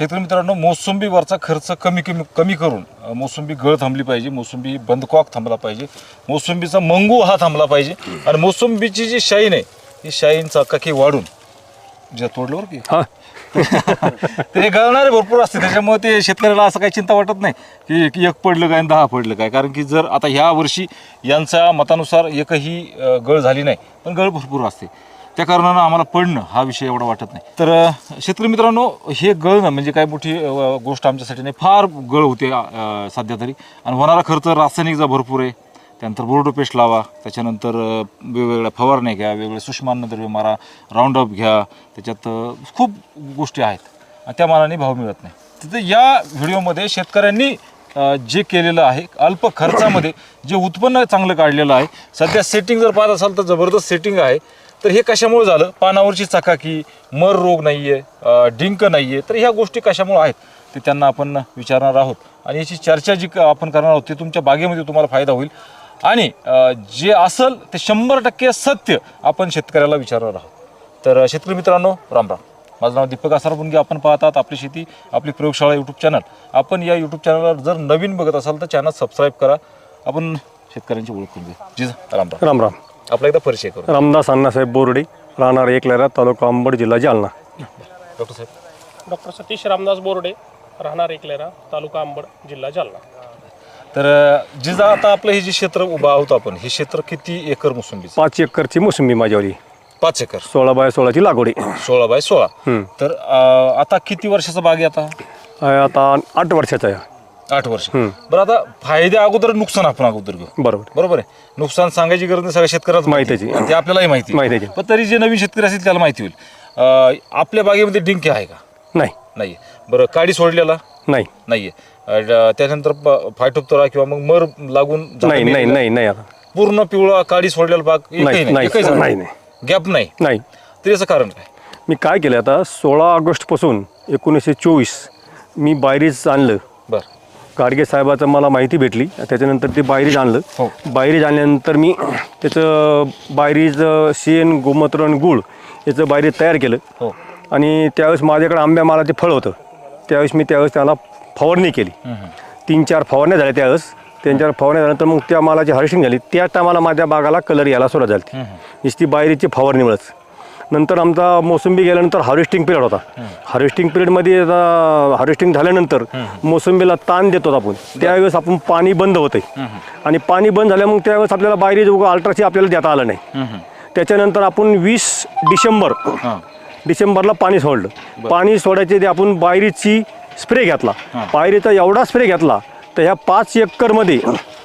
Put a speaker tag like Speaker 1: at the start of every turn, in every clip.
Speaker 1: शेतकरी मित्रांनो मोसंबीवरचा खर्च कमी कमी कमी करून मोसंबी गळ थांबली पाहिजे मोसंबी बंदकॉक थांबला पाहिजे मोसंबीचा मंगू हा थांबला पाहिजे आणि मोसंबीची जी शाईन आहे ही शाईन चाकाकी वाढून जे तोडलं बरं की ते गळणारे भरपूर असते त्याच्यामुळे ते शेतकऱ्याला असं काही चिंता वाटत नाही की एक पडलं काय आणि दहा पडलं काय कारण की जर आता ह्या वर्षी यांच्या मतानुसार एकही गळ झाली नाही पण गळ भरपूर असते. त्या कारणानं आम्हाला पडणं हा विषय एवढा वाटत नाही. तर शेतकरी मित्रांनो हे गळणं म्हणजे काय मोठी गोष्ट आमच्यासाठी नाही फार गळ होते सध्या तरी. आणि होणारा खर्च रासायनिकचा भरपूर आहे त्यानंतर बोर्डो पेस्ट लावा त्याच्यानंतर वेगवेगळ्या फवारण्या घ्या वेगवेगळे सुषमान्नद्रव्य मारा राऊंडअप घ्या त्याच्यात खूप गोष्टी आहेत. आणि त्या मानाने भाव मिळत नाही. तिथे या व्हिडिओमध्ये शेतकऱ्यांनी जे केलेलं आहे अल्प खर्चामध्ये जे उत्पन्न चांगलं काढलेलं आहे सध्या सेटिंग जर पाहत असाल तर जबरदस्त सेटिंग आहे. तर हे कशामुळे झालं? पानावरची चकाकी मर रोग नाही आहे डिंक नाही आहे तर ह्या गोष्टी कशामुळे आहेत? ते त्यांना आपण विचारणार आहोत. आणि याची चर्चा जी आपण करणार आहोत ते तुमच्या बागेमध्ये तुम्हाला फायदा होईल. आणि जे असेल ते शंभर टक्के सत्य आपण शेतकऱ्याला विचारणार आहोत. तर शेतकरी मित्रांनो राम राम. माझं नाव दीपक आसार आपण पाहतात आपली शेती आपली प्रयोगशाळा यूट्यूब चॅनल आपण या यूट्यूब चॅनलवर जर नवीन बघत असाल तर चॅनल सबस्क्राईब करा. आपण शेतकऱ्यांची ओळख करून घेऊ जी. राम राम.
Speaker 2: राम राम.
Speaker 1: आपला एकदा परिचय करू
Speaker 2: रामदास अण्णासाहेब बोर्डे राहणार एकलेरा तालुका अंबड जिल्हा जालना.
Speaker 1: डॉक्टर साहेब.
Speaker 3: डॉक्टर सतीश रामदास बोर्डे राहणार एकलेरा तालुका अंबड जिल्हा जालना.
Speaker 1: तर अ, जिजा आता आपलं हे जे क्षेत्र उभा आहोत आपण हे क्षेत्र किती एकर मोसंबीचं?
Speaker 2: पाच एकरची मोसंबी माझ्यावरी.
Speaker 1: पाच एकर.
Speaker 2: सोळा बाय सोळाची लागवडी.
Speaker 1: सोळा बाय सोळा.
Speaker 2: हम्म.
Speaker 1: तर अ, आता किती वर्षाचा बाग आहे आता?
Speaker 2: आता आठ वर्षाचा आहे.
Speaker 1: आठ वर्ष. बरं आता फायद्या अगोदर नुकसान आपण अगोदर घेऊ.
Speaker 2: बरोबर.
Speaker 1: बरोबर आहे. नुकसान सांगायची गरज नाही सगळ्या शेतकऱ्याला
Speaker 2: माहिती आहे.
Speaker 1: आणि ते आपल्यालाही माहिती.
Speaker 2: माहिती आहे.
Speaker 1: पण तरी जे नवीन शेतकरी असतील त्याला माहिती होईल. अं, आपल्या बागेमध्ये डिंक आहे का?
Speaker 2: नाही.
Speaker 1: नाहीये. बरं काडी सोडलेला?
Speaker 2: नाही.
Speaker 1: नाहीये. अं, त्यानंतर फायटोप्तरा किंवा मग मर लागून झाडं
Speaker 2: नाही नाही. नाही नाही आता.
Speaker 1: पूर्ण पिवळा काडी सोडलेला बाग एकही
Speaker 2: नाही,
Speaker 1: नाही.
Speaker 2: नाही,
Speaker 1: एकही झाड
Speaker 2: नाही, नाही.
Speaker 1: गॅप नाही.
Speaker 2: नाही.
Speaker 1: तर याचं कारण काय?
Speaker 2: मी काय केलं आता सोळा ऑगस्टपासून एकोणीसशे चोवीस मी बायरीज आणलं.
Speaker 1: बरं.
Speaker 2: गाडगे साहेबाचं मला माहिती भेटली. त्याच्यानंतर ते बायरीज
Speaker 1: हो.
Speaker 2: आणलं बायरीज आणल्यानंतर मी त्याचं बायरीज शेण गोमूत्र आणि गुळ याचं बायरीज तयार केलं.
Speaker 1: हो.
Speaker 2: आणि त्यावेळेस माझ्याकडे आंब्या मालाचे फळ होतं. त्यावेळेस मी त्यावेळेस त्याला फवारणी केली. तीन चार फवारण्या झाल्या त्यावेळेस. तीन चार फवारण्या झाल्यानंतर मग त्या मालाची हार्वेस्टिंग झाली. त्या टायमाला माझ्या बागाला कलर यायला सुरुवात झाली. नुसती बायरीची फवारणीमुळेच नंतर आमचा मोसंबी गेल्यानंतर हार्वेस्टिंग पिरियड होता. हार्वेस्टिंग पिरियडमध्ये हार्वेस्टिंग झाल्यानंतर मोसंबीला ताण देतो आपण. त्यावेळेस आपण पाणी बंद होते आणि पाणी बंद झाल्या मग त्यावेळेस आपल्याला बायरी अल्ट्राची आपल्याला देता आलं नाही. त्याच्यानंतर आपण वीस डिसेंबर डिसेंबरला पाणी सोडलं. पाणी सोडायचे ते आपण बायरीची स्प्रे घेतला. बायरीचा एवढा स्प्रे घेतला तर ह्या पाच एकरमध्ये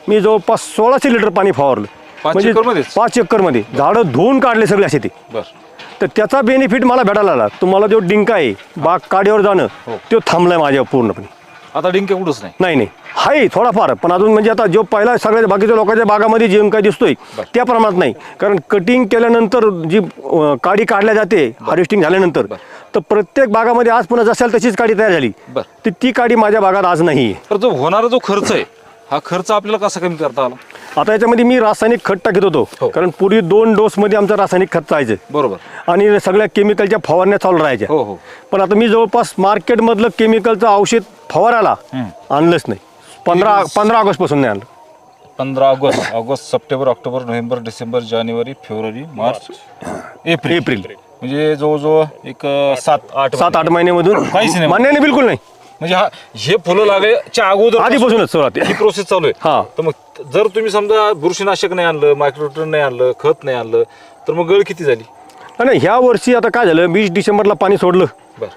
Speaker 2: मी जवळपास सोळाशे लिटर पाणी फवारलं. म्हणजे
Speaker 1: पाच
Speaker 2: एकरमध्ये. झाडं धुवून काढले सगळे असे ते.
Speaker 1: बरं.
Speaker 2: तर त्याचा बेनिफिट मला भेटायला आला तुम्हाला जो डिंका आहे बाग काड्यावर जाणं तो थांबलाय माझ्या पूर्णपणे.
Speaker 1: आता डिंक कुठंच नाही.
Speaker 2: नाही नाही. आहे थोडाफार. पण अजून म्हणजे आता जो पहिला सगळ्या बाकीच्या लोकांच्या बागामध्ये जे काय दिसतोय त्या प्रमाणात नाही. कारण कटिंग केल्यानंतर जी अं, काडी काढल्या जाते हार्वेस्टिंग झाल्यानंतर तर प्रत्येक बागामध्ये आज पुन्हा जशाल तशीच काडी तयार झाली.
Speaker 1: बरं.
Speaker 2: तर ती काडी माझ्या बागात आज नाही आहे.
Speaker 1: तर जो होणारा जो खर्च आहे हा खर्च आपल्याला कसा कमी करता आला?
Speaker 2: आता याच्यामध्ये मी रासायनिक खत टाकत
Speaker 1: हो.
Speaker 2: होतो कारण पूर्वी दोन डोसमध्ये आमचं रासायनिक खत जायचं
Speaker 1: बरोबर.
Speaker 2: आणि सगळ्या केमिकलच्या फवारण्या चालू राहायच्या.
Speaker 1: हो हो.
Speaker 2: पण आता मी जवळपास मार्केटमधलं केमिकलचं औषध फवारायला आणलंच नाही. पंधरा पंधरा ऑगस्टपासून नाही आणलं.
Speaker 1: पंधरा August August September October November December जानेवारी फेब्रुवारी मार्च एप्रिल.
Speaker 2: एप्रिल.
Speaker 1: म्हणजे जवळजवळ एक सात आठ
Speaker 2: सात आठ महिन्यामधून
Speaker 1: काहीच नाही.
Speaker 2: मान्य नाही बिलकुल नाही.
Speaker 1: म्हणजे हा हे फुलं लागल्याच्या अगोदर
Speaker 2: आधीपासूनच सुरुवात
Speaker 1: ही प्रोसेस चालू आहे.
Speaker 2: हा.
Speaker 1: तर मग जर तुम्ही समजा बुरशीनाशक नाही आणलं मायक्रोटन नाही आणलं खत नाही आणलं तर मग गळ किती झाली?
Speaker 2: नाही ह्या वर्षी आता काय झालं वीस डिसेंबरला पाणी सोडलं.
Speaker 1: बर.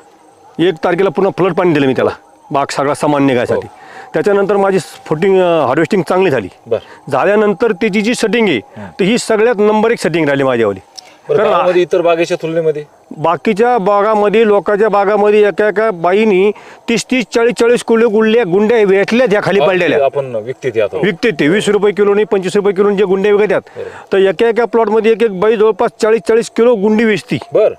Speaker 2: एक तारखेला पुन्हा फ्लड पाणी दिलं मी त्याला बाग सगळा समान निघायसाठी. त्याच्यानंतर माझी फुटिंग हार्वेस्टिंग चांगली झाली.
Speaker 1: बर.
Speaker 2: झाल्यानंतर त्याची जी सेटिंग आहे तर ही सगळ्यात नंबर एक सेटिंग राहिली माझ्यावाली.
Speaker 1: बरं
Speaker 2: कारण
Speaker 1: गावामध्ये इतर बागेच्या तुलनेमध्ये?
Speaker 2: बाकीच्या बागामध्ये लोकांच्या बागामध्ये एका एका बाईनी तीस तीस चाळीस चाळीस किलो गुंड्या गुंड्या भेटल्या त्या खाली पडलेल्या.
Speaker 1: आपण विकते ते आता.
Speaker 2: विकते ते. वीस रुपये किलोनी पंचवीस रुपये किलो जे गुंडे विकतात. तर एका एका प्लॉटमध्ये एक एक बाई जवळपास चाळीस चाळीस किलो गुंडी वेचती
Speaker 1: बर.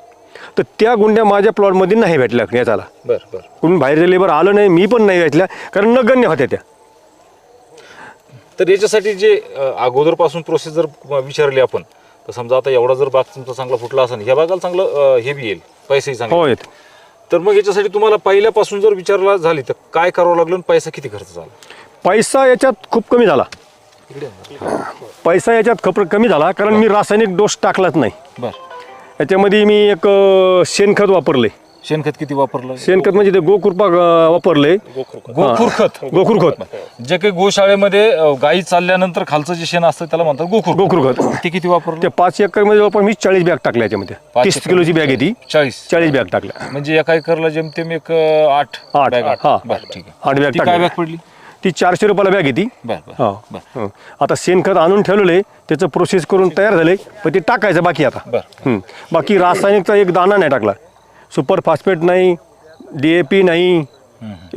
Speaker 2: तर त्या गुंड्या माझ्या प्लॉटमध्ये नाही भेटल्या याचाला
Speaker 1: बर बर.
Speaker 2: कोणी बाहेरचे लेबर आलं नाही मी पण नाही भेटल्या कारण नगण्य होत्या त्या.
Speaker 1: तर याच्यासाठी जे अं, अगोदरपासून प्रोसेस जर विचारली आपण तर समजा आता एवढा जर बाग तुमचा चांगला फुटला असेल ह्या बागाला चांगलं हे बी येईल पैसेही चांगले.
Speaker 2: हो येत.
Speaker 1: तर मग याच्यासाठी तुम्हाला पहिल्यापासून जर विचारला झाली तर काय करावं लागलं आणि पैसा किती खर्च झाला?
Speaker 2: पैसा याच्यात खूप कमी झाला. पैसा याच्यात खूप कमी झाला कारण मी रासायनिक डोस टाकलाच नाही.
Speaker 1: बर.
Speaker 2: याच्यामध्ये मी एक अं, शेणखत वापरले.
Speaker 1: शेणखत किती वापरलं?
Speaker 2: शेणखत म्हणजे ते गोकृपा अं, वापरले
Speaker 1: गोखूर खत
Speaker 2: गोखूर खत
Speaker 1: जे काही गोशाळेमध्ये अ, गायी चालल्यानंतर खालचं जे शेण असतं त्याला म्हणतात गोखूर
Speaker 2: गोखूर खत
Speaker 1: ते किती वापरलं?
Speaker 2: ते पाच एकरमध्ये जवळपास मी चाळीस बॅग टाकल्या याच्यामध्ये.
Speaker 1: पाच
Speaker 2: तीस
Speaker 1: एकर
Speaker 2: किलोची बॅग आहे ती.
Speaker 1: चाळीस.
Speaker 2: चाळीस बॅग टाकल्या.
Speaker 1: म्हणजे एका एकरला जेमतेम एक अ, आठ
Speaker 2: आठ,
Speaker 1: बॅगा.
Speaker 2: हा.
Speaker 1: बरं ठीक आहे.
Speaker 2: आठ बॅग
Speaker 1: ती काय
Speaker 2: टाकल्या.
Speaker 1: बॅग पडली?
Speaker 2: ती चारशे रुपयाला बॅग आहे ती.
Speaker 1: बर बर
Speaker 2: हा.
Speaker 1: बर.
Speaker 2: हं. आता शेणखत आणून ठेवलेलं त्याचं प्रोसेस करून तयार झाले पण ते टाकायचं बाकी आता.
Speaker 1: बर.
Speaker 2: हं. बाकी रासायनिकचा एक दाणा नाही टाकला. सुपर फॉस्फेट नाही डी ए पी नाही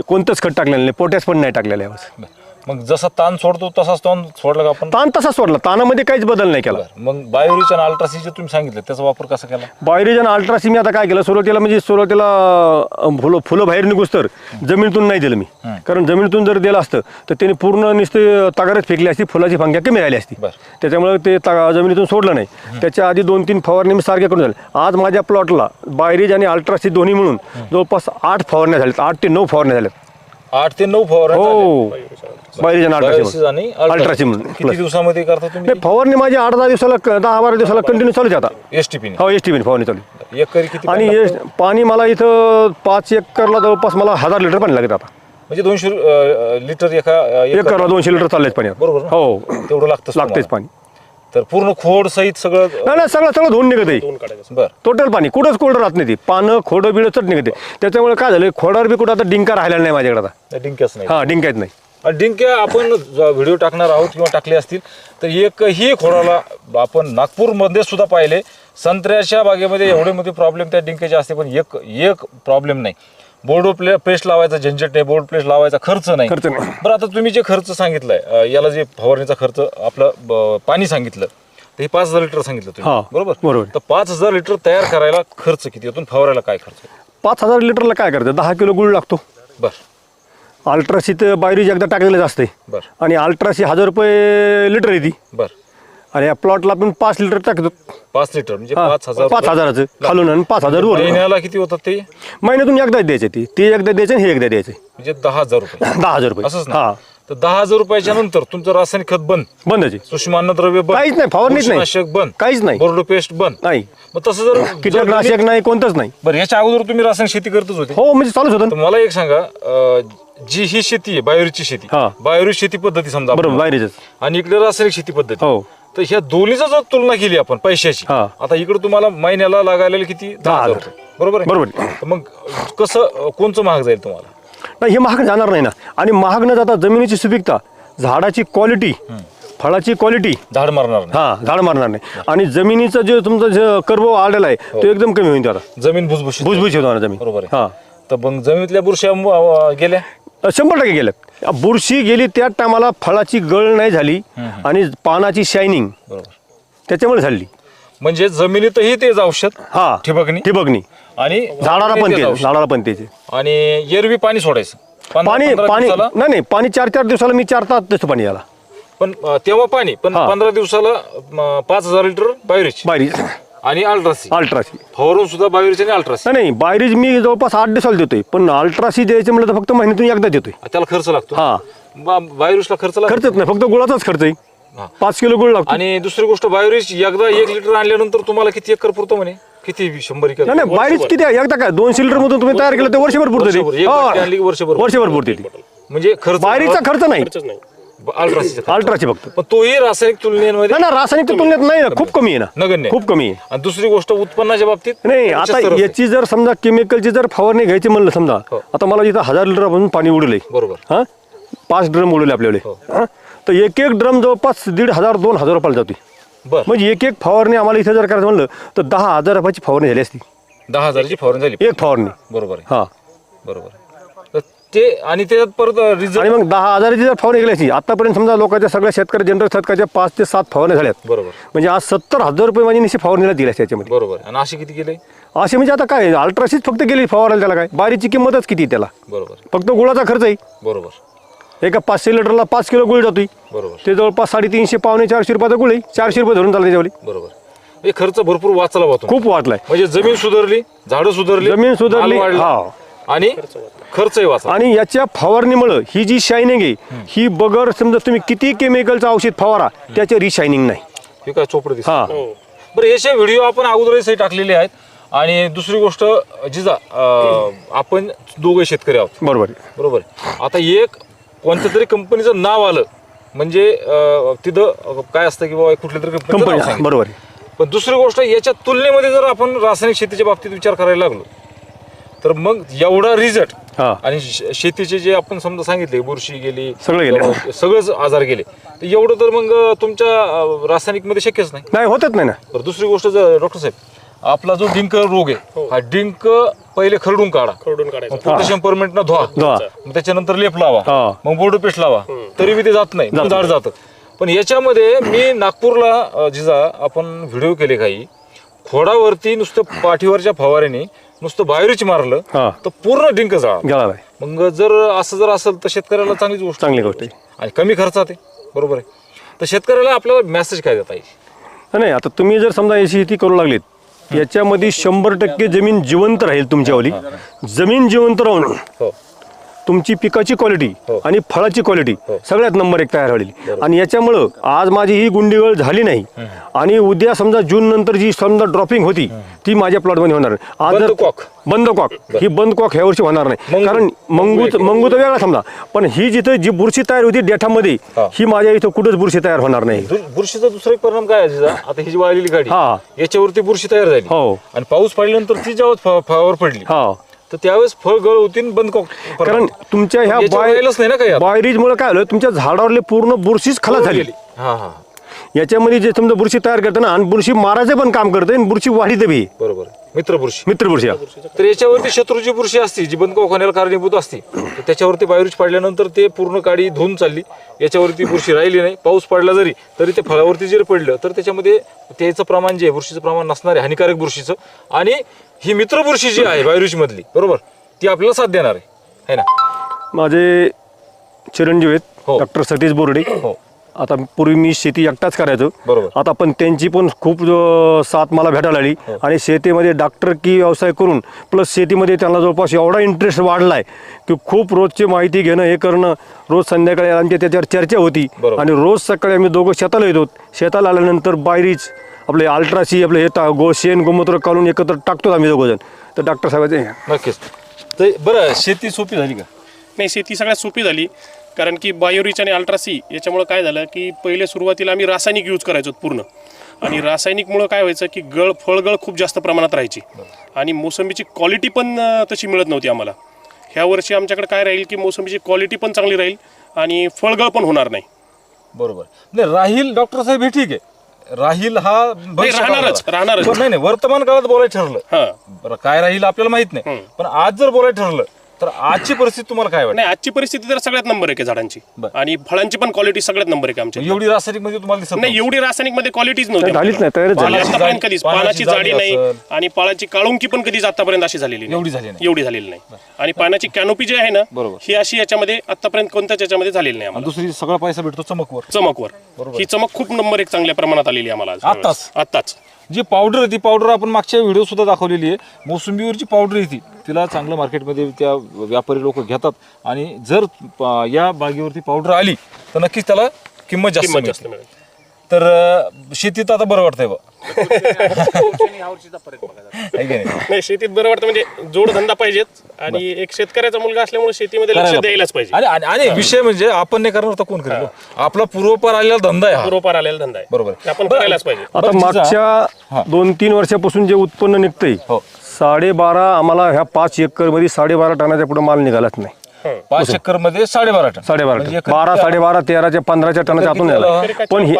Speaker 2: कोणतंच खत टाकलेलं नाही पोटॅश पण नाही टाकलेलं
Speaker 1: आहे मग जसा ताण सोडतो तसाच ताण सोडला का आपण?
Speaker 2: ताण तसा सोडला. ताणामध्ये काहीच बदल नाही केला.
Speaker 1: बर. मग बायोरिच आणि अल्ट्रासी जे तुम्ही सांगितलं त्याचा वापर कसा केला?
Speaker 2: बायोरिजन अल्ट्रासी मी आता काय केलं सुरुवातीला म्हणजे सुरुवातीला अं, फुलं फुलं बाहेर निघूस तर जमिनीतून नाही दिलं मी. कारण जमिनीतून जर दिलं असतं तर त्यांनी पूर्ण नुसते तगारच फेकली असती फुलाची संख्या कमी राहिली असती.
Speaker 1: बर.
Speaker 2: त्याच्यामुळे ते तगा जमिनीतून सोडलं नाही. त्याच्या आधी दोन तीन फवारणी मी सारख्या करून झाले. आज माझ्या प्लॉटला बायरेज आणि अल्ट्रासी दोन्ही मिळून जवळपास आठ फवारण्या झाल्यात आठ ते नऊ फवारण्या झाल्यात.
Speaker 1: आठ ते नऊ फवार
Speaker 2: हो. आणि अल्ट्रासी अल्ट्रासी म्हणून
Speaker 1: किती. दिवसामध्ये करता तुम्ही?
Speaker 2: फवारणी माझी आठ दहा दिवसाला दहा बारा दिवसाला कंटिन्यू चालूच आहे आता.
Speaker 1: एस टी पी
Speaker 2: हो एस टी फवारणी चालू.
Speaker 1: एकरी किती
Speaker 2: आणि
Speaker 1: पाणी
Speaker 2: हे
Speaker 1: लागतं?
Speaker 2: पाणी मला इथं पाच एकरला जवळपास मला हजार लिटर पाणी लागत आता.
Speaker 1: म्हणजे दोनशे अ, लिटर एका अ,
Speaker 2: एक
Speaker 1: एकर-
Speaker 2: करला दोनशे लिटर चाललेच पाणी आता.
Speaker 1: बरोबर ना?
Speaker 2: हो.
Speaker 1: तेवढं लागतं
Speaker 2: लागतेच पाणी.
Speaker 1: तर पूर्ण खोड सहित सगळं
Speaker 2: नाही नाही सगळं सगळं धुवून निघत आहे
Speaker 3: दोन काढायचं
Speaker 1: बर.
Speaker 2: टोटल पाणी. कुठंच कोरडं राहत नाही ती. पानं खोडं बिडं चट निघते त्याच्यामुळे काय झालं खोडावर बी कुठं आता डिंका राहिला नाही माझ्याकडे आता.
Speaker 1: डिंक्याच नाही.
Speaker 2: हा डिंकायत नाही.
Speaker 1: आणि डिंक्या आपण व्हिडिओ टाकणार आहोत किंवा टाकले असतील तर एकही खोडाला आपण नागपूरमध्ये सुद्धा पाहिले. संत्र्याच्या बागेमध्ये एवढे मोठे प्रॉब्लेम त्या डिंक्याचे असते पण एक एक प्रॉब्लेम नाही. बोर्डो प्ले पेस्ट लावायचा झंझट नाही बोर्ड पेस्ट लावायचा खर्च नाही.
Speaker 2: खर्च नाही.
Speaker 1: बरं आता तुम्ही जे खर्च सांगितलाय अं, याला जे फवारणीचा खर्च आपलं ब- पाणी सांगितलं ते पाच हजार लिटर सांगितलं
Speaker 2: हा,
Speaker 1: बरोबर?
Speaker 2: बरोबर.
Speaker 1: तर पाच हजार लिटर तयार करायला खर्च किती? यातून फवारायला काय खर्च?
Speaker 2: पाच हजार लिटरला काय करायचं दहा किलो गुळ लागतो.
Speaker 1: बर.
Speaker 2: अल्ट्रासी तर बायरीज एकदा टाकलेलं असते
Speaker 1: बर.
Speaker 2: आणि अल्ट्रासी हजार रुपये लिटर येते
Speaker 1: बर.
Speaker 2: आणि या प्लॉटला आपण पाच लिटर टाकतो.
Speaker 1: पाच लिटर म्हणजे
Speaker 2: हा,
Speaker 1: पाच हजार
Speaker 2: पाच. हजाराचं खालून आणि पाच हजार वर
Speaker 1: महिन्याला किती होतात ते?
Speaker 2: महिन्यातून एकदाच द्यायचे ते. ते एकदा द्यायचे आणि हे एकदा द्यायचे.
Speaker 1: म्हणजे दहा हजार रुपये.
Speaker 2: दहा हजार रुपये.
Speaker 1: असंच
Speaker 2: हा.
Speaker 1: तर दहा हजार रुपयाच्या नंतर तुमचं रासायनिक खत बंद.
Speaker 2: बंदच आहे.
Speaker 1: सूक्ष्म द्रव्य बंद.
Speaker 2: काहीच नाही, फवारणीच नाही.
Speaker 1: बुरशीनाशक बंद.
Speaker 2: काहीच नाही.
Speaker 1: बोर्डो पेस्ट बंद.
Speaker 2: नाही.
Speaker 1: मग तसं जर
Speaker 2: कीटकनाशक नाही कोणतंच नाही.
Speaker 1: बरं याच्या अगोदर तुम्ही रासायनिक शेती करतच होते.
Speaker 2: हो म्हणजे चालूच होतं.
Speaker 1: तर
Speaker 2: ना.
Speaker 1: मला एक सांगा अं, जी ही शेती आहे बायोरीची शेती
Speaker 2: हा.
Speaker 1: बायोरी शेती पद्धती समजा आपण
Speaker 2: बरोबर बायरीजच
Speaker 1: आणि इकडे रासायनिक शेती पद्धती.
Speaker 2: हो.
Speaker 1: तर ह्या दोन्हीचा जर तुलना केली आपण पैशाची
Speaker 2: हा.
Speaker 1: आता इकडे तुम्हाला महिन्याला लागायला किती? दहा हजार. रुपये. बरोबर आहे?
Speaker 2: बरोबर.
Speaker 1: तर मग कसं अं, कोणचं महाग जाईल तुम्हाला?
Speaker 2: नाही हे महाग जाणार नाही ना. आणि महाग न जाता जमिनीची सुपीकता झाडाची क्वालिटी फळाची क्वालिटी.
Speaker 1: झाड मारणार नाही.
Speaker 2: हा झाड मारणार नाही. आणि जमिनीचं जे तुमचं जे कर्व आलेला आहे तो एकदम कमी होईल आता
Speaker 1: जमीन भुसभुशीत.
Speaker 2: भुसभुस होणार जमीन.
Speaker 1: बरोबर आहे.
Speaker 2: हा.
Speaker 1: तर मग जमिनीतल्या बुरश्या अं, गेल्या?
Speaker 2: शंभर टक्के गेल्यात बुरशी गेली त्या टायमाला फळाची गळ नाही झाली आणि पानाची शायनिंग त्याच्यामुळे झाली.
Speaker 1: म्हणजे जमिनीतही तेच औषध
Speaker 2: हा
Speaker 1: ठिबकणी?
Speaker 2: ठिबकणी.
Speaker 1: आणि
Speaker 2: झाडाला पण ते. झाडाला पण त्याचे
Speaker 1: आणि एरवी पाणी सोडायचं.
Speaker 2: पाणी पाणी नाही नाही पाणी चार चार दिवसाला मी चार तास देतो पाणी याला.
Speaker 1: पण तेव्हा पाणी पण. पंधरा दिवसाला पाच हजार लिटर बायोरिच
Speaker 2: बायरीज
Speaker 1: आणि अल्ट्रासी.
Speaker 2: अल्ट्रासी.
Speaker 1: फवारून सुद्धा बायोरिच आणि अल्ट्रासी.
Speaker 2: नाही नाही बायरीज मी जवळपास आठ दिवसाला देतोय पण अल्ट्रासी द्यायचं म्हटलं तर फक्त महिन्यातून एकदा देतोय.
Speaker 1: त्याला खर्च लागतो?
Speaker 2: हा.
Speaker 1: बायोरिसला खर्च लागतो?
Speaker 2: खर्चच नाही फक्त गुळाचाच खर्च आहे. पाच किलो गुळ लागतो.
Speaker 1: आणि दुसरी गोष्ट बायोरिच एकदा एक लिटर आणल्यानंतर तुम्हाला किती एकर पुरतो म्हणे? किती शंभर एकर?
Speaker 2: नाही नाही बायरीज किती आहे? एकदा काय दोनशे लिटर मधून तुम्ही तयार केलं ते वर्षभर पुरतं
Speaker 1: वर्षभर. एक बाटली आणली की वर्षभर.
Speaker 2: वर्षभर पुरते. ती.
Speaker 1: म्हणजे खर्च
Speaker 2: बायरीचा खर्च नाही.
Speaker 3: खर्चच नाही.
Speaker 1: अल्ट्रासीचा खर्च.
Speaker 2: अल्ट्राची फक्त.
Speaker 1: पण तोही रासायनिक तुलनेमध्ये
Speaker 2: नाही ना रासायनिक तुलनेत नाही ना खूप कमी आहे ना.
Speaker 1: नगण्य.
Speaker 2: खूप कमी आहे.
Speaker 1: आणि दुसरी गोष्ट उत्पन्नाच्या बाबतीत
Speaker 2: नाही आता. याची जर समजा केमिकलची जर फवारणी घ्यायची म्हणलं समजा
Speaker 1: हो.
Speaker 2: आता मला इथं हजार लिटर आपण पाणी उडलंय.
Speaker 1: बरोबर.
Speaker 2: हा? पाच ड्रम उडवले आपल्याकडे
Speaker 1: हो.
Speaker 2: हा? तर एक एक ड्रम जवळपास दीड हजार दोन हजार रुपयाला जाते
Speaker 1: बर.
Speaker 2: म्हणजे एक एक फवारणी आम्हाला इथं जर करायचं म्हणलं तर दहा हजार रुपयाची फवारणी झाली असती.
Speaker 1: दहा हजाराची फवारणी झाली.
Speaker 2: एक फवारणी.
Speaker 1: बरोबर आहे.
Speaker 2: हा.
Speaker 1: बरोबर आहे. ते आणि त्याच्यात परत
Speaker 2: आणि
Speaker 1: रिझल्ट
Speaker 2: मग दहा हजाराची जर फवारणी केली असती आतापर्यंत समजा लोकांच्या सगळ्या शेतकरी जनरल शतकाच्या पाच ते सात फवारण्या झाल्यात.
Speaker 1: बरोबर.
Speaker 2: म्हणजे आज सत्तर हजार रुपये माझी निश्चित फवारणीला दिली असते त्याच्यामध्ये
Speaker 1: बरोबर. आणि असे किती गेले
Speaker 2: असे म्हणजे आता काय अल्ट्राशीच फक्त गेली फवारायला त्याला काय? बारीची किंमतच किती त्याला?
Speaker 1: बरोबर.
Speaker 2: फक्त गुळाचा खर्च आहे.
Speaker 1: बरोबर.
Speaker 2: एका पाचशे लिटरला पाच किलो गुळ जातोय.
Speaker 1: बरोबर.
Speaker 2: ते जवळपास साडेतीनशे पावणे चारशे रुपयाचा गुळ आहे. चारशे रुपये धरून चालते त्याच्यावली
Speaker 1: बरोबर. हे खर्च भरपूर वाचला
Speaker 2: खूप वाटलाय
Speaker 1: म्हणजे जमीन सुधारली झाडं सुधारली
Speaker 2: जमीन सुधारली,
Speaker 1: माल वाढला,
Speaker 2: हा.
Speaker 1: आणि खर्चही वाचला.
Speaker 2: आणि याच्या फवारणीमुळं ही जी शायनिंग आहे ही बगर समजा तुम्ही किती केमिकलचं औषध फवारा त्याच्या रिशायनिंग नाही.
Speaker 1: हे काय चोपडे दिसत.
Speaker 2: हा.
Speaker 3: हो.
Speaker 1: बरं याचे व्हिडिओ आपण अगोदरही टाकलेले आहेत. आणि दुसरी गोष्ट जिजा अं, आपण दोघे शेतकरी आहोत.
Speaker 2: बरोबर आहे.
Speaker 1: बरोबर. आता एक कोणत्या तरी कंपनीचं नाव आलं म्हणजे अं, तिथं अं, काय असतं की बाबा कुठल्या तरी
Speaker 2: कंपनी. बरोबर आहे.
Speaker 1: पण दुसरी गोष्ट याच्या तुलनेमध्ये जर आपण रासायनिक शेतीच्या बाबतीत विचार करायला लागलो तर मग एवढा रिझल्ट
Speaker 2: हा.
Speaker 1: आणि श- शेतीचे जे आपण समजा सांगितले बुरशी गेली
Speaker 2: सगळे गेले.
Speaker 1: अं, सगळेच आजार गेले. तर एवढं तर मग तुमच्या अं, रासायनिकमध्ये शक्यच नाही.
Speaker 2: नाही होतच नाही ना.
Speaker 1: बरं दुसरी गोष्ट जर डॉक्टर साहेब आपला जो डिंक रोग आहे हा. डिंक पहिले खरडून काढा.
Speaker 3: खरडून
Speaker 1: मग पोटॅशियम परमेंट न धुवा.
Speaker 2: धुवा.
Speaker 1: मग त्याच्यानंतर लेप लावा.
Speaker 2: हा.
Speaker 1: मग बोर्ड पेस्ट लावा. तरी बी ते जात नाही. झाड जातं. पण याच्यामध्ये मी नागपूरला अं, जिजा आपण व्हिडिओ केले काही. खोडावरती नुसतं पाठीवरच्या फवाऱ्याने नुसतं बाहेरच मारलं
Speaker 2: हा.
Speaker 1: तर पूर्ण डिंक जाळा
Speaker 2: नाही
Speaker 1: मग जर असं जर असेल तर शेतकऱ्याला चांगलीच गोष्ट.
Speaker 2: चांगली गोष्ट आहे.
Speaker 1: आणि कमी खर्चात आहे. बरोबर आहे. तर शेतकऱ्याला आपल्याला मेसेज काय देता येईल?
Speaker 2: नाही आता तुम्ही जर समजा ही शेती करू लागलीत याच्यामध्ये शंभर टक्के जमीन जिवंत राहील तुमच्यावाली. जमीन जिवंत राहून
Speaker 1: हो.
Speaker 2: तुमची पिकाची क्वालिटी
Speaker 1: हो.
Speaker 2: आणि फळाची क्वालिटी
Speaker 1: हो.
Speaker 2: सगळ्यात नंबर एक तयार होईल आणि याच्यामुळं आज माझी ही गुंडीगळ झाली नाही आणि उद्या समजा जून नंतर जी समजा ड्रॉपिंग होती ती माझ्या प्लॉटमध्ये होणार. आज
Speaker 1: बंद
Speaker 2: जर
Speaker 1: कॉक.
Speaker 2: बंद कॉक ही बंद कॉक ह्या वर्षी होणार नाही
Speaker 1: मंगू.
Speaker 2: कारण मंगू मंगू तर वेगळा समजा पण ही जिथं जी बुरशी तयार होती डेठामध्ये
Speaker 1: हा.
Speaker 2: ही माझ्या इथं कुठंच बुरशी तयार होणार नाही
Speaker 1: दु- बुरशीचा दुसरा एक परिणाम काय आहे तिचा? आता ही जी वाळलेली गाडी
Speaker 2: हा.
Speaker 1: याच्यावरती बुरशी तयार झाली
Speaker 2: हो.
Speaker 1: आणि पाऊस पडल्यानंतर ती जेव्हा फ- फळावर पडली
Speaker 2: हा
Speaker 1: तर त्यावेळेस फळ गळ होती बंद
Speaker 2: कारण तुमच्या ह्या
Speaker 1: याच्यावर
Speaker 2: बाय
Speaker 1: राहिलंच नाही ना काही आता.
Speaker 2: बायरीज मुळे काय झालं? तुमच्या झाडावरले पूर्ण बुरशीच खलास झाली.
Speaker 1: हा हा
Speaker 2: याच्यामध्ये जे समजा बुरशी तयार करतं ना आणि बुरशी मारायचं पण काम करते आणि बुरशी वाढीत बी.
Speaker 1: बरोबर. मित्र बुरशी.
Speaker 2: मित्र बुरशी हा.
Speaker 1: तर याच्यावरती शत्रूची बुरशी असते जी बंद कॉक होण्याला कारणीभूत असते. तर त्याच्यावरती बायोरिच पडल्यानंतर ते पूर्ण काडी धुवून चालली. याच्यावरती बुरशी राहिली नाही. पाऊस पडला जरी तरी ते फळावरती जर पडलं तर त्याच्यामध्ये त्याचं प्रमाण जे आहे बुरशीचं प्रमाण नसणार आहे हानिकारक बुरशीचं. आणि ही मित्र बुरशी जी आहे बायोरिच मधली बरोबर? ती आपल्याला साथ देणार आहे. है ना?
Speaker 2: माझे चिरंजीव आहेत
Speaker 1: हो.
Speaker 2: डॉक्टर सतीश बोर्डे.
Speaker 1: हो.
Speaker 2: आता पूर्वी मी शेती एकटाच करायचो.
Speaker 1: बरोबर.
Speaker 2: आता पण त्यांची पण खूप अं, साथ मला भेटायला आली
Speaker 1: हो.
Speaker 2: आणि शेतीमध्ये डॉक्टर की व्यवसाय करून प्लस शेतीमध्ये त्यांना जवळपास एवढा इंटरेस्ट वाढला आहे की खूप रोजची माहिती घेणं हे करणं रोज संध्याकाळी आमच्या त्याच्यावर चर्चा होती.
Speaker 1: बरोबर.
Speaker 2: आणि रोज सकाळी आम्ही दोघं शेताला येतो शेताला आल्यानंतर बायरीच आपले अल्ट्रासी आपले हे टा गो शेण गोमूत्र काढून एकत्र टाकतो आम्ही दोघं जण तर डॉक्टर साहेबाचे
Speaker 1: नक्कीच. तर बरं शेती सोपी झाली का?
Speaker 3: नाही शेती सगळ्यात सोपी झाली. कारण की बायोरिच आणि अल्ट्रासी याच्यामुळे काय झालं की पहिले सुरुवातीला आम्ही रासायनिक यूज करायचो पूर्ण. आणि रासायनिकमुळं काय व्हायचं की गळ फळगळ खूप जास्त प्रमाणात राहायची. आणि मोसंबीची क्वालिटी पण तशी मिळत नव्हती आम्हाला. ह्या वर्षी आमच्याकडे काय राहील की मोसंबीची क्वालिटी पण चांगली राहील आणि फळगळ पण होणार नाही.
Speaker 1: बरोबर. नाही राहील डॉक्टर साहेब हे ठीक आहे. राहील हा
Speaker 3: राहणारच. राहणारच.
Speaker 1: नाही नाही वर्तमान काळात बोलायचं ठरलं.
Speaker 3: हां.
Speaker 1: काय राहील आपल्याला माहीत नाही. पण आज जर बोलायचं ठरलं तर आजची परिस्थिती तुम्हाला काय वाटतं?
Speaker 3: नाही आजची परिस्थिती तर सगळ्यात नंबर एक आहे झाडांची.
Speaker 1: बरं.
Speaker 3: आणि फळांची पण क्वालिटी सगळ्यात नंबर एक आहे आमच्या
Speaker 1: एवढी रासायनिकमध्ये तुम्हाला दिसत
Speaker 3: नाही एवढी रासायनिकमध्ये क्वालिटीच नव्हती
Speaker 2: झालीच नाही तयारच झाली.
Speaker 1: पाण्याची
Speaker 3: आतापर्यंत
Speaker 1: जाडी-
Speaker 3: कधीच
Speaker 1: पाण्याची
Speaker 3: पानाची जाडी
Speaker 1: जाडी
Speaker 3: नाही
Speaker 1: असेल.
Speaker 3: आणि पाळाची काळुंकी पण कधीच आतापर्यंत अशी झालेली नाही.
Speaker 1: एवढी झाली नाही.
Speaker 3: एवढी झालेली नाही. आणि पानाची कॅनोपी जी आहे ना
Speaker 1: बरोबर.
Speaker 3: ही अशी याच्यामध्ये आतापर्यंत कोणत्याच याच्यामध्ये झालेली नाही
Speaker 1: आणि
Speaker 3: आम्हाला.
Speaker 1: दुसरी सगळा पैसा भेटतो चमकवर.
Speaker 3: चमकवर. ही चमक खूप नंबर एक चांगल्या प्रमाणात आलेली आहे आम्हाला आज.
Speaker 1: आत्ताच?
Speaker 3: आत्ताच.
Speaker 1: जी पावडर ती पावडर आपण मागच्या व्हिडिओ सुद्धा दाखवलेली आहे. मोसंबीवरची पावडर आहे ती. तिला चांगलं मार्केटमध्ये त्या व्यापारी लोक घेतात. आणि जर या बागेवरती पावडर आली तर नक्कीच त्याला किंमत जास्त.
Speaker 3: जास्त मिळेल
Speaker 1: तर अं, शेतीत आता बरं वाटतंय बा की नाही?
Speaker 3: नाही शेतीत बरं वाटतं म्हणजे जोडधंदा पाहिजेत आणि एक शेतकऱ्याचा मुलगा असल्यामुळे शेतीमध्ये लक्ष द्यायलाच पाहिजे.
Speaker 1: आणि आणि- आणि विषय म्हणजे आपण नाही करणार तर कोण करेल? आपला पूर्वपार आलेला धंदा आहे हा.
Speaker 3: पूर्वपार आलेला धंदा आहे.
Speaker 1: बरोबर
Speaker 3: ते आपण. करायलाच पाहिजे.
Speaker 2: आता
Speaker 1: बरं, जिजा-
Speaker 2: मागच्या. दोन तीन वर्षापासून जे उत्पन्न निघतंय
Speaker 1: हो.
Speaker 2: साडेबारा आम्हाला ह्या पाच एकरमध्ये साडेबारा टनाच्या पुढे माल निघालाच नाही.
Speaker 1: पाच चक्करमध्ये साडेबारा टन.
Speaker 2: साडेबारा
Speaker 1: म्हणजे
Speaker 2: टन.
Speaker 1: एकरी
Speaker 2: बारा साडेबारा तेराच्या पंधराच्या टनाच्या आतून झाला? पण हे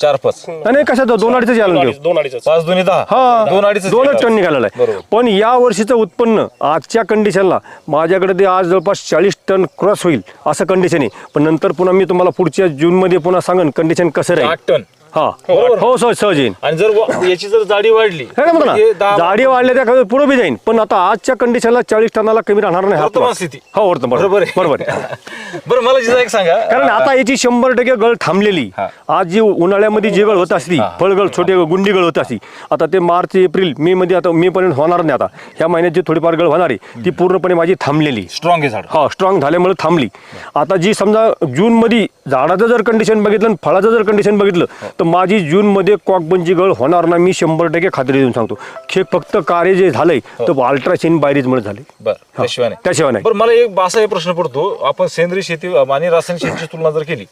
Speaker 1: चार पाच.
Speaker 2: नाही कशाचं? दोन अडीच
Speaker 3: अडीच दोन अडीच
Speaker 1: पाच दोन्ही दहा.
Speaker 2: हा
Speaker 1: दोन अडीच
Speaker 2: दोनच टन निघालेला आहे.
Speaker 1: बरोबर.
Speaker 2: पण या वर्षीचं उत्पन्न आजच्या कंडिशनला माझ्याकडे ते आज जवळपास चाळीस टन क्रॉस होईल असं कंडिशन आहे. पण नंतर पुन्हा मी तुम्हाला पुढच्या जूनमध्ये पुन्हा सांगन कंडिशन कसं राहील.
Speaker 1: आठ टन.
Speaker 2: हा.
Speaker 1: बरोबर.
Speaker 2: हो सहज सहज येईन.
Speaker 1: आणि जर वा- याची जर जाडी वाढली
Speaker 2: हे
Speaker 1: दहा-
Speaker 2: जाडी वाढल्या त्या पुढे बी जाईन. पण आता आजच्या कंडिशनला चाळीस टनाला कमी राहणार नाही हा
Speaker 1: वर्तमान
Speaker 2: plot.
Speaker 1: स्थिती.
Speaker 2: हो वर्तमान.
Speaker 1: बरोबर आहे.
Speaker 2: बरोबर आहे.
Speaker 1: बरं मला जिजा एक सांगा.
Speaker 2: कारण आता याची शंभर टक्के गळ थांबलेली.
Speaker 1: हा.
Speaker 2: आज जी उन्हाळ्यामध्ये जी गळ होत असली फळगळ छोटे गुंडी गळ होत असली आता ते मार्च एप्रिल मे मध्ये आता मे पर्यंत होणार नाही आता. ह्या महिन्यात जी थोडीफार गळ होणार आहे ती पूर्णपणे माझी थांबलेली.
Speaker 1: स्ट्रॉंग आहे झाड.
Speaker 2: हा स्ट्रॉंग झाल्यामुळे थांबली. आता जी समजा जूनमध्ये झाडाचं जर कंडिशन बघितलं आणि फळाचं जर कंडिशन बघितलं तर माझी जूनमध्ये कॉकबनची गळ होणार ना मी शंभर टक्के खात्री देऊन सांगतो. हे फक्त कार्य जे झालंय तर अल्ट्राशेन बायरीजमुळे झाले.
Speaker 1: बरं त्याशिवाय नाही.
Speaker 2: त्याशिवाय नाही.
Speaker 1: बरं मला एक असा एक प्रश्न पडतो. आपण सेंद्रिय शेती आणि रासायनिक शेतीची तुलना जर केली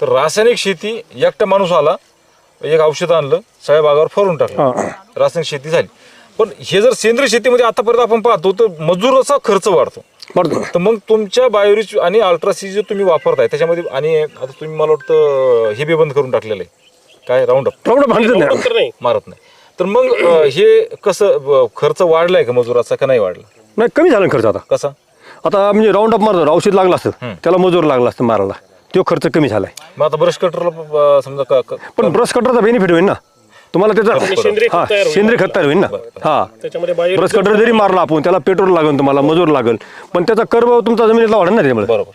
Speaker 1: तर रासायनिक शेती एकटा माणूस आला एक औषध आणलं सगळ्या बागावर फरून टाकलं. रासायनिक शेती झाली. पण हे जर सेंद्रिय शेतीमध्ये आतापर्यंत आपण पाहतो तर मजुराचा खर्च वाढतो. तर मग तुमच्या बायोरिच आणि अल्ट्रासी जे तुम्ही वापरताय त्याच्यामध्ये आणि आता तुम्ही मला वाटतं हे बी बंद करून टाकलेलं आहे. काय राऊंड अप
Speaker 2: प्रॉब्लेम भांडत नाही.
Speaker 3: तर नाही.
Speaker 1: मारत नाही. तर मग अं, हे कसं ब- खर्च वाढलाय का मजुराचा का नाही वाढला?
Speaker 2: नाही कमी झाला ना खर्च आता.
Speaker 1: कसा?
Speaker 2: आता म्हणजे राऊंड अप मारतो औषध लागलं असतं. त्याला मजूर लागला असतं मारायला. तो खर्च कमी झालाय.
Speaker 1: मग आता ब्रश कटरला समजा का का-
Speaker 2: पण ब्रश कटरचा बेनिफिट होईल ना. तुम्हाला त्याचा
Speaker 3: सेंद्रिय खत
Speaker 2: हा
Speaker 3: तयार होईल.
Speaker 2: सेंद्रिय खत तयार होईल ना. हा.
Speaker 3: त्याच्यामध्ये बाहेर
Speaker 2: ब्रश कटर जरी मारला आपण त्याला पेट्रोल लागेल तुम्हाला मजूर लागेल. पण त्याचा कर्व तुमचा जमिनीतला वाढणार ना त्याच्यामुळे
Speaker 1: बरोबर.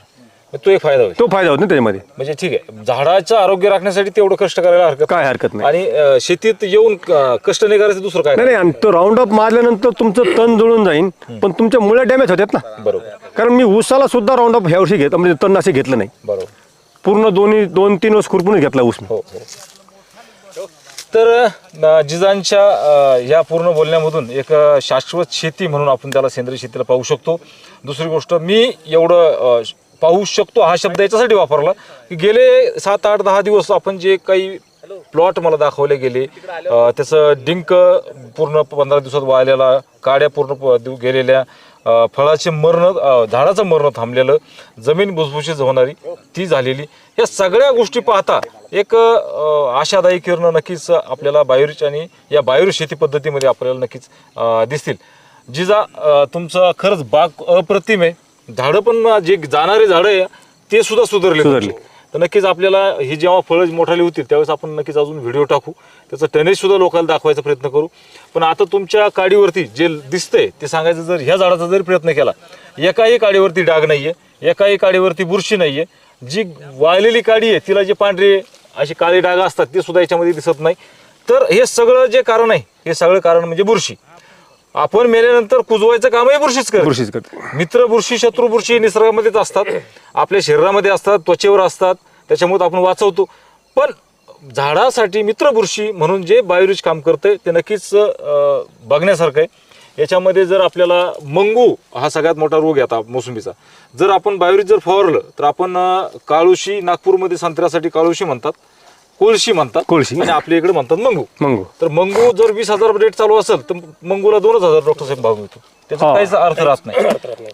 Speaker 1: तो एक फायदा होईल.
Speaker 2: तो फायदा होत ना त्याच्यामध्ये.
Speaker 1: म्हणजे ठीक आहे. झाडाचं आरोग्य राखण्यासाठी तेवढं कष्ट करायला हरकत
Speaker 2: काय हरकत नाही.
Speaker 1: आणि अं, शेतीत येऊन कष्ट नाही करायचं दुसरं काय
Speaker 2: नाही नाही आणि तो राऊंड अप मारल्यानंतर तुमचं तण जुळून जाईल पण तुमच्या मुळे डॅमेज होतात ना.
Speaker 1: बरोबर.
Speaker 2: कारण मी उसाला सुद्धा राऊंड अप ह्या वर्षी घेत म्हणजे तण असे घेतलं नाही.
Speaker 1: बरोबर.
Speaker 2: पूर्ण दोन्ही दोन तीन वर्ष खुरपूनच घेतला ऊस मी.
Speaker 1: हो हो. तर अं, जिजांच्या अं, या पूर्ण बोलण्यामधून एक अं, शाश्वत शेती म्हणून आपण त्याला सेंद्रिय शेतीला पाहू शकतो. दुसरी गोष्ट मी एवढं अं, पाहू शकतो हा शब्द याच्यासाठी वापरला. की गेले सात आठ दहा दिवस आपण जे काही प्लॉट मला दाखवले गेले त्याचं डिंक पूर्ण पंधरा दिवसात वाळलेला काड्या पूर्ण प- दिव- गेलेल्या फळाचे मरण झाडाचं मरण थांबलेलं जमीन भुसभुशीत होणारी ती झालेली. या सगळ्या गोष्टी पाहता एक आशादायी किरण नक्कीच आपल्याला बायोरिच आणि या बाहेर शेती पद्धतीमध्ये आपल्याला नक्कीच दिसतील. जिजा तुमचं खरंच बाग अप्रतिम आहे. झाडं पण जे जाणारे झाडं आहे ते सुद्धा सुधारले
Speaker 2: सुधारले.
Speaker 1: तर नक्कीच आपल्याला ही जेव्हा फळं मोठाली होतील त्यावेळेस आपण नक्कीच अजून व्हिडिओ टाकू. त्याचं टनेज सुद्धा लोकांना दाखवायचा प्रयत्न करू. पण आता तुमच्या काडीवरती जे दिसतंय ते सांगायचं जर ह्या झाडाचा जरी प्रयत्न केला एकाही काडीवरती डाग नाहीये एकाही काडीवरती बुरशी नाहीये जी वाळलेली काडी आहे तिला जे पांढरे असे काळे डाग असतात ते सुद्धा याच्यामध्ये दिसत नाही. तर हे सगळं जे कारण आहे हे सगळं कारण म्हणजे बुरशी. आपण मेल्यानंतर कुजवायचं कामही बुरशीच करते.
Speaker 2: बुरशीच करते.
Speaker 1: मित्र बुरशी शत्रू बुरशी निसर्गामध्येच असतात. आपल्या शरीरामध्ये असतात त्वचेवर असतात. त्याच्यामुळे आपण वाचवतो. पण झाडासाठी मित्र बुरशी म्हणून जे बायोरिच काम करते ते नक्कीच बघण्यासारखं आहे. याच्यामध्ये जर आपल्याला मंगू हा सगळ्यात मोठा रोग आता मोसंबीचा. जर आपण बायोरिच जर फवारलं तर आपण काळुशी नागपूरमध्ये संत्र्यासाठी काळुशी म्हणतात. कोळशी म्हणतात.
Speaker 2: कोळशी.
Speaker 1: आणि आपल्या इकडे म्हणतात मंगू.
Speaker 2: मंगू.
Speaker 1: तर मंगू जर वीस हजार रेट चालू असेल तर मंगूला दोनच हजार डॉक्टर साहेब भाव मिळतो. त्याचा
Speaker 2: हा.
Speaker 1: काहीच अर्थ राहत नाही.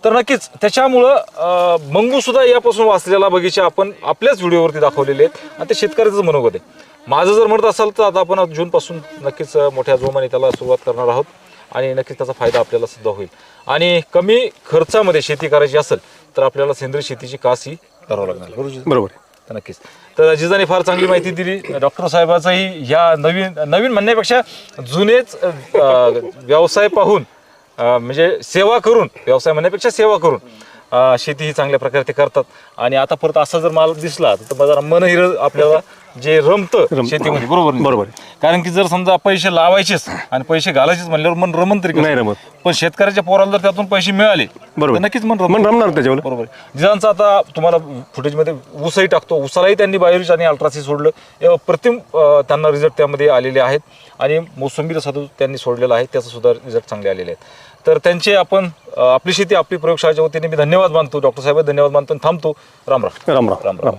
Speaker 1: तर नक्कीच त्याच्यामुळं अं, मंगू सुद्धा यापासून वाचलेला बगीचा आपण आपल्याच व्हिडिओवरती दाखवलेले आहेत. आणि ते शेतकऱ्याचं मनोगत आहे. माझं जर म्हणत असाल तर आता आपण जून पासून नक्कीच अं, मोठ्या जोमाने त्याला सुरुवात करणार आहोत. आणि नक्कीच त्याचा फायदा आपल्याला सुद्धा होईल. आणि कमी खर्चामध्ये शेती करायची असेल तर आपल्याला सेंद्रिय शेतीची कास ही करावं लागणार. बरोबर
Speaker 2: बरोबर आहे.
Speaker 1: तर नक्कीच. तर जिजाने फार चांगली माहिती दिली. डॉक्टर साहेबाचाही ह्या नवीन नवीन म्हणण्यापेक्षा जुनेच व्यवसाय पाहून म्हणजे सेवा करून व्यवसाय म्हणण्यापेक्षा सेवा करून शेती ही चांगल्या प्रकारे ते करतात. आणि आता परत असा जर माल दिसला तर जरा मन हिर आपल्याला जे रमतं शेतीमध्ये बरोबर नाही?
Speaker 2: बरोबर आहे.
Speaker 1: कारण की जर समजा पैसे लावायचेच आणि पैसे घालायचेच म्हणल्यावर मन रमन तरी कसं?
Speaker 2: नाही रमत.
Speaker 1: पण शेतकऱ्याच्या पोराला जर त्यातून पैसे मिळाले
Speaker 2: बरोबर.
Speaker 1: तर नक्कीच मन रमतं.
Speaker 2: मन रमणार त्याच्यावर
Speaker 1: बरोबर आहे. जिजांचा आता तुम्हाला फुटेजमध्ये ऊसही टाकतो ऊसालाही त्यांनी बायोरिच आणि अल्ट्रासी सोडलं अप्रतिम अं, त्यांना रिझल्ट त्यामध्ये आलेले आहेत आणि मोसंबीला सुद्धा त्यांनी सोडलेला आहे त्याचा सुद्धा रिझल्ट चांगले आलेले आहेत तर त्यांचे आपण अं, आपली शेती आपली प्रयोगशाळेच्या वतीने मी धन्यवाद मानतो डॉक्टर साहेब धन्यवाद मानतो आणि थांबतो राम राम
Speaker 2: राम राम
Speaker 1: राम राम